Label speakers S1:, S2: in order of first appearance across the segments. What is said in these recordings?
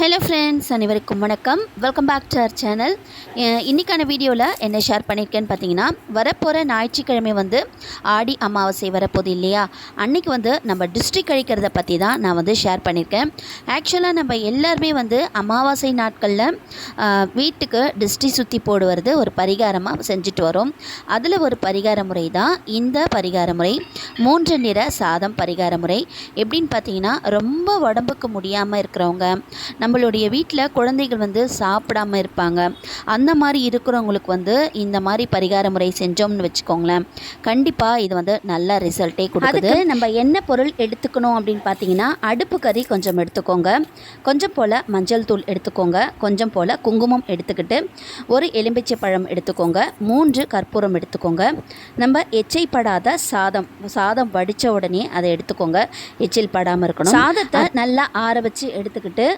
S1: Hello friends அனைவருக்கும் வணக்கம். Welcome back to our channel இன்றைக்கான வீடியோவில் என்ன ஷேர் பண்ணியிருக்கேன்னு பார்த்தீங்கன்னா வரப்போகிற ஞாயிற்றுக்கிழமை வந்து ஆடி அமாவாசை வரப்போகுது இல்லையா? அன்னைக்கு வந்து நம்ம டிஸ்ட்ரிக் கழிக்கிறத பற்றி தான் நான் வந்து ஷேர் பண்ணியிருக்கேன் ஆக்சுவலாக நம்ம எல்லாருமே வந்து அமாவாசை நாட்களில் வீட்டுக்கு டிஸ்ட்ரி சுற்றி போடுவது ஒரு பரிகாரமாக செஞ்சுட்டு வரோம். அதில் ஒரு பரிகார முறை தான் இந்த பரிகார முறை. மூன்று நிற சாதம் பரிகார முறை. எப்படின்னு பார்த்தீங்கன்னா ரொம்ப உடம்புக்கு முடியாமல் இருக்கிறவங்க நம்மளுடைய வீட்டில் குழந்தைகள் வந்து சாப்பிடாம இருப்பாங்க. அந்த மாதிரி இருக்கிறவங்களுக்கு வந்து இந்த மாதிரி பரிகார முறை செஞ்சோம்னு வச்சுக்கோங்களேன். கண்டிப்பாக இது வந்து நல்ல ரிசல்ட்டே கொடுக்குது. நம்ம என்ன பொருள் எடுத்துக்கணும் அப்படின்னு பார்த்தீங்கன்னா அடுப்பு கறி கொஞ்சம் எடுத்துக்கோங்க. கொஞ்சம் போல் மஞ்சள் தூள் எடுத்துக்கோங்க. கொஞ்சம் போல் குங்குமம் எடுத்துக்கிட்டு ஒரு எலும்பிச்சை பழம் எடுத்துக்கோங்க. மூன்று கற்பூரம் எடுத்துக்கோங்க. நம்ம எச்சை படாத சாதம் சாதம் வடித்த உடனே அதை எடுத்துக்கோங்க. எச்சில் படாமல் இருக்கணும். சாதத்தை நல்லா ஆற வச்சு எடுத்துக்கிட்டு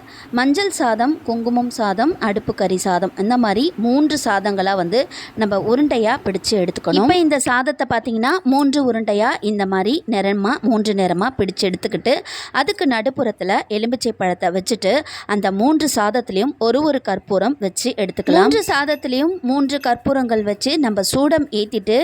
S1: மஞ்சள் சாதம் குங்குமம் சாதம் அடுப்பு கறி சாதம் இந்த மாதிரி மூன்று சாதங்களாக வந்து நம்ம உருண்டையாக பிடிச்சு எடுத்துக்கணும். இப்போ இந்த சாதத்தை பார்த்தீங்கன்னா மூன்று உருண்டையாக இந்த மாதிரி நிறமாக மூன்று நிறமாக பிடிச்சு எடுத்துக்கிட்டு அதுக்கு நடுப்புறத்தில் எலும்பிச்சை பழத்தை வச்சுட்டு அந்த மூன்று சாதத்துலேயும் ஒரு ஒரு கற்பூரம் வச்சு எடுத்துக்கலாம். மூன்று சாதத்துலேயும் மூன்று கற்பூரங்கள் வச்சு நம்ம சூடம் ஏற்றிட்டு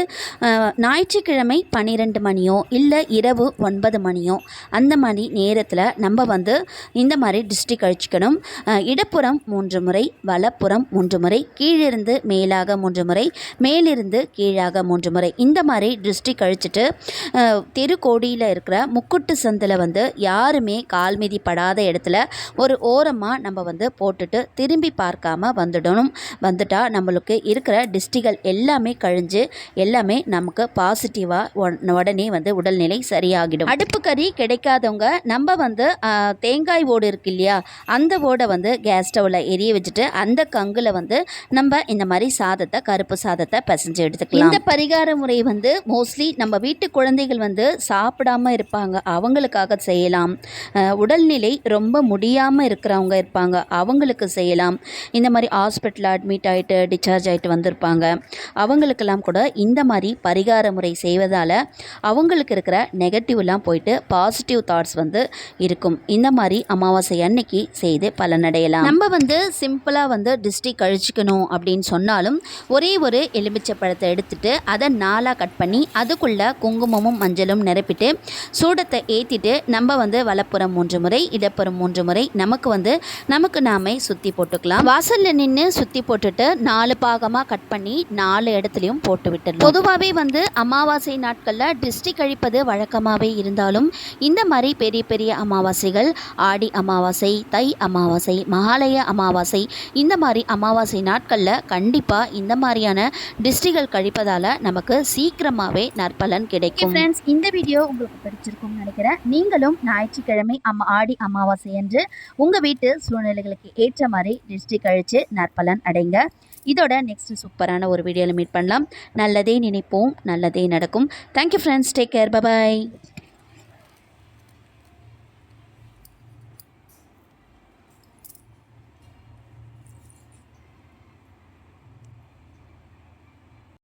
S1: ஞாயிற்றுக்கிழமை பன்னிரெண்டு மணியோ இல்லை இரவு ஒன்பது மணியோ அந்த மாதிரி நேரத்தில் நம்ம வந்து இந்த மாதிரி டிஸ்ட்ரிக் அழிச்சிக்கணும். அஹ், இடப்புறம் மூன்று முறை வலப்புறம் மூன்று முறை கீழிருந்து மேலாக மூன்று முறை மேலிருந்து கீழாக மூன்று முறை. இந்த மாதிரி திருஷ்டி கழிச்சிட்டு தெருக்கோடியில் இருக்கிற முக்குட்டு சந்தில் வந்து யாருமே கால் மீதி படாத இடத்துல ஒரு ஓரமாக நம்ம வந்து போட்டுட்டு திரும்பி பார்க்காம வந்துடணும். வந்துட்டால் நம்மளுக்கு இருக்கிற டிஸ்டிகள் எல்லாமே கழிஞ்சு எல்லாமே நமக்கு பாசிட்டிவாக உடனே வந்து உடல்நிலை சரியாகிடும். அடுப்பு கறி கிடைக்காதவங்க நம்ம வந்து தேங்காய் ஓடு இருக்கு இல்லையா? அந்த ஓடை வந்து கேஸ் ஸ்டவ்வில் எரிய வச்சுட்டு அந்த கங்கில் வந்து நம்ம இந்த மாதிரி சாதத்தை கருப்பு சாதத்தை பிசைஞ்சு எடுத்துக்கலாம். இந்த பரிகார முறை வந்து மோஸ்ட்லி நம்ம வீட்டு குழந்தைகள் வந்து சாப்பிடாம இருப்பாங்க. அவங்களுக்காக செய்யலாம். உடல்நிலை ரொம்ப முடியாமல் இருக்கிறவங்க இருப்பாங்க. அவங்களுக்கு செய்யலாம். இந்த மாதிரி ஹாஸ்பிட்டலில் அட்மிட் ஆகிட்டு டிஸ்சார்ஜ் ஆகிட்டு வந்திருப்பாங்க. அவங்களுக்கெல்லாம் கூட இந்த மாதிரி பரிகார முறை செய்வதால் அவங்களுக்கு இருக்கிற நெகட்டிவ்லாம் போயிட்டு பாசிட்டிவ் தாட்ஸ் வந்து இருக்கும். இந்த மாதிரி அமாவாசை அன்னைக்கு செய்து பலனடையலாம். நம்ம வந்து சிம்பிளாக வந்து டிஸ்ட்ரிக் கழிச்சிக்கணும் அப்படின்னு சொன்னாலும் ஒரே ஒரு எலுமிச்சை பழத்தை எடுத்துட்டு அதை நாலாக கட் பண்ணி அதுக்குள்ளே குங்குமமும் மஞ்சளும் நிரப்பிட்டு சூடத்தை ஏற்றிட்டு நம்ம வந்து வலப்புறம் மூன்று முறை இடப்புறம் மூன்று முறை நமக்கு வந்து நமக்கு நாமே சுற்றி போட்டுக்கலாம். வாசலில் நின்று சுற்றி போட்டுட்டு நாலு பாகமாக கட் பண்ணி நாலு இடத்துலையும் போட்டு விட்டுடலாம். பொதுவாகவே வந்து அமாவாசை நாட்களில் டிஸ்ட்ரிக் கழிப்பது வழக்கமாகவே இருந்தாலும் இந்த மாதிரி பெரிய பெரிய அமாவாசைகள் ஆடி அமாவாசை தை அமாவாசை மகாலய அமாவாசை இந்த மாதிரி அமாவாசை நாட்களில் கண்டிப்பாக இந்த மாதிரியான டிஸ்ட்ரிகள் கழிப்பதால் நமக்கு சீக்கிரமாகவே நற்பலன் கிடைக்கும்.
S2: ஃப்ரெண்ட்ஸ் இந்த வீடியோ உங்களுக்கு பிடிச்சிருக்கும்னு நினைக்கிறேன். நீங்களும் ஞாயிற்றுக்கிழமை அம்மா ஆடி அமாவாசை என்று உங்கள் வீட்டு சூழ்நிலைகளுக்கு ஏற்ற மாதிரி டிஸ்ட்ரிக் கழித்து நற்பலன் அடைங்க. இதோட நெக்ஸ்ட் சூப்பரான ஒரு வீடியோவில் மீட் பண்ணலாம். நல்லதே நினைப்போம் நல்லதே நடக்கும். Thank you friends take care bye bye